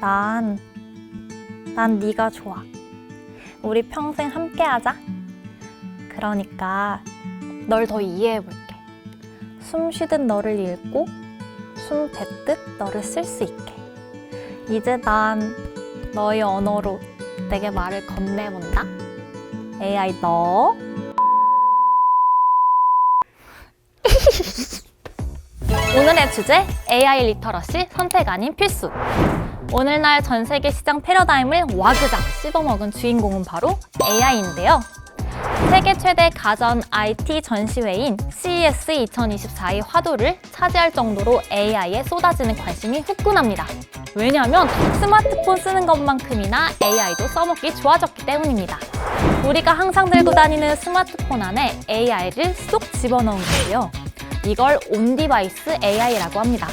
난, 난 네가 좋아. 우리 평생 함께 하자. 그러니까 널 더 이해해 볼게. 숨 쉬듯 너를 읽고 숨 뱉듯 너를 쓸 수 있게. 이제 난 너의 언어로 내게 말을 건네본다. AI 너. 오늘의 주제 AI 리터러시 선택 아닌 필수. 오늘날 전 세계 시장 패러다임을 와그작 씹어먹은 주인공은 바로 AI인데요. 세계 최대 가전 IT 전시회인 CES 2024의 화두를 차지할 정도로 AI에 쏟아지는 관심이 후끈합니다. 왜냐하면 스마트폰 쓰는 것만큼이나 AI도 써먹기 좋아졌기 때문입니다. 우리가 항상 들고 다니는 스마트폰 안에 AI를 쏙 집어넣은 건데요. 이걸 온 디바이스 AI라고 합니다.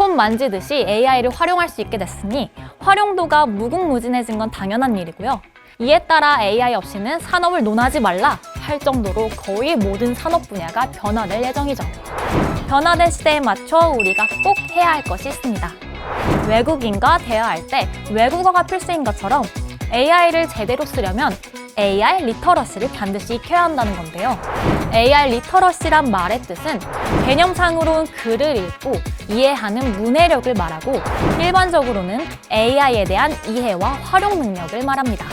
폰 만지듯이 AI를 활용할 수 있게 됐으니 활용도가 무궁무진해진 건 당연한 일이고요. 이에 따라 AI 없이는 산업을 논하지 말라 할 정도로 거의 모든 산업 분야가 변화될 예정이죠. 변화된 시대에 맞춰 우리가 꼭 해야 할 것이 있습니다. 외국인과 대화할 때 외국어가 필수인 것처럼 AI를 제대로 쓰려면 AI 리터러시를 반드시 익혀야 한다는 건데요. AI 리터러시란 말의 뜻은 개념상으로는 글을 읽고 이해하는 문해력을 말하고 일반적으로는 AI에 대한 이해와 활용 능력을 말합니다.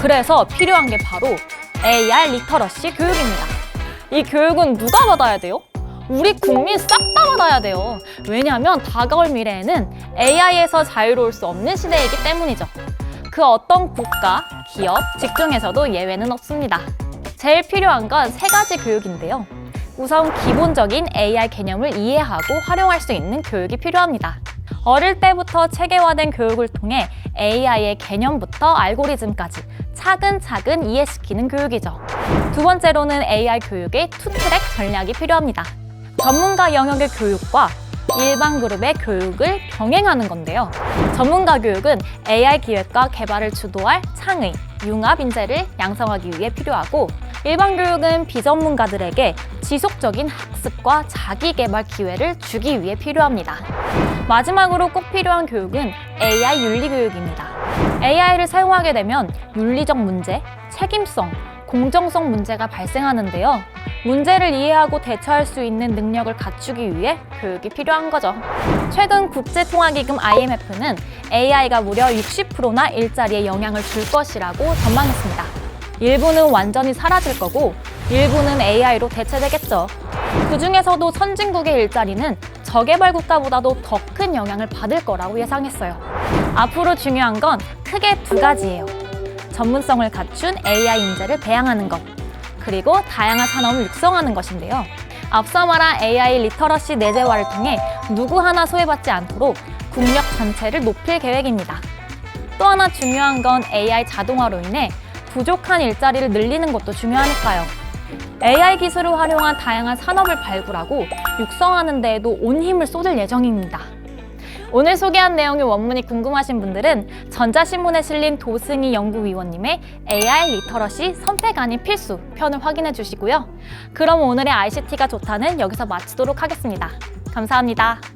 그래서 필요한 게 바로 AI 리터러시 교육입니다. 이 교육은 누가 받아야 돼요? 우리 국민 싹 다 받아야 돼요. 왜냐하면 다가올 미래에는 AI에서 자유로울 수 없는 시대이기 때문이죠. 그 어떤 국가, 기업, 직종에서도 예외는 없습니다. 제일 필요한 건 세 가지 교육인데요. 우선 기본적인 AI 개념을 이해하고 활용할 수 있는 교육이 필요합니다. 어릴 때부터 체계화된 교육을 통해 AI의 개념부터 알고리즘까지 차근차근 이해시키는 교육이죠. 두 번째로는 AI 교육의 투트랙 전략이 필요합니다. 전문가 영역의 교육과 일반 그룹의 교육을 병행하는 건데요. 전문가 교육은 AI 기획과 개발을 주도할 창의, 융합 인재를 양성하기 위해 필요하고 일반 교육은 비전문가들에게 지속적인 학습과 자기 개발 기회를 주기 위해 필요합니다. 마지막으로 꼭 필요한 교육은 AI 윤리 교육입니다. AI를 사용하게 되면 윤리적 문제, 책임성, 공정성 문제가 발생하는데요. 문제를 이해하고 대처할 수 있는 능력을 갖추기 위해 교육이 필요한 거죠. 최근 국제통화기금 IMF는 AI가 무려 60%나 일자리에 영향을 줄 것이라고 전망했습니다. 일부는 완전히 사라질 거고 일부는 AI로 대체되겠죠. 그 중에서도 선진국의 일자리는 저개발 국가보다도 더 큰 영향을 받을 거라고 예상했어요. 앞으로 중요한 건 크게 두 가지예요. 전문성을 갖춘 AI 인재를 배양하는 것, 그리고 다양한 산업을 육성하는 것인데요. 앞서 말한 AI 리터러시 내재화를 통해 누구 하나 소외받지 않도록 국력 전체를 높일 계획입니다. 또 하나 중요한 건 AI 자동화로 인해 부족한 일자리를 늘리는 것도 중요하니까요. AI 기술을 활용한 다양한 산업을 발굴하고 육성하는 데에도 온 힘을 쏟을 예정입니다. 오늘 소개한 내용의 원문이 궁금하신 분들은 전자신문에 실린 도승희 연구위원님의 AI 리터러시 선택 아닌 필수 편을 확인해 주시고요. 그럼 오늘의 ICT가 좋다는 여기서 마치도록 하겠습니다. 감사합니다.